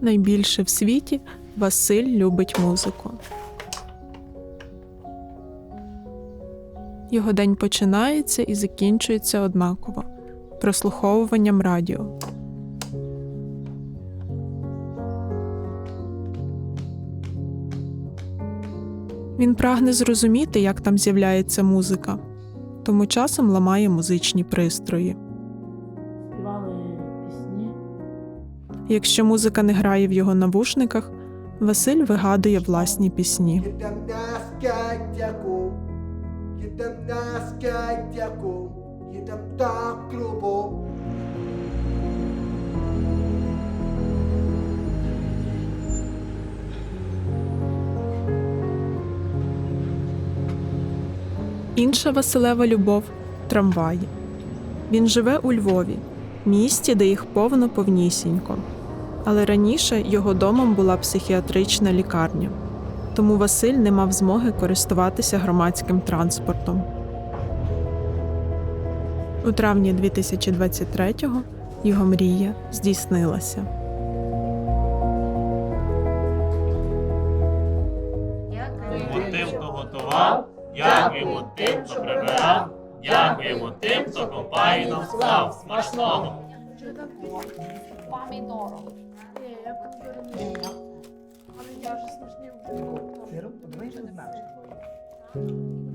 Найбільше в світі Василь любить музику. Його день починається і закінчується однаково прослуховуванням радіо. Він прагне зрозуміти, як там з'являється музика, тому часом ламає музичні пристрої. Якщо музика не грає в його навушниках, Василь вигадує власні пісні. Інша Василева любов трамваї. Він живе у Львові, місті, де їх повно повнісінько. Але раніше його домом була психіатрична лікарня, тому Василь не мав змоги користуватися громадським транспортом. У травні 2023-го його мрія здійснилася. Дякуємо тим, хто готував, дякуємо тим, хто прибирав, дякуємо тим, хто компайном склав. Смачного! Помідором. Сиром, Ти що не менше.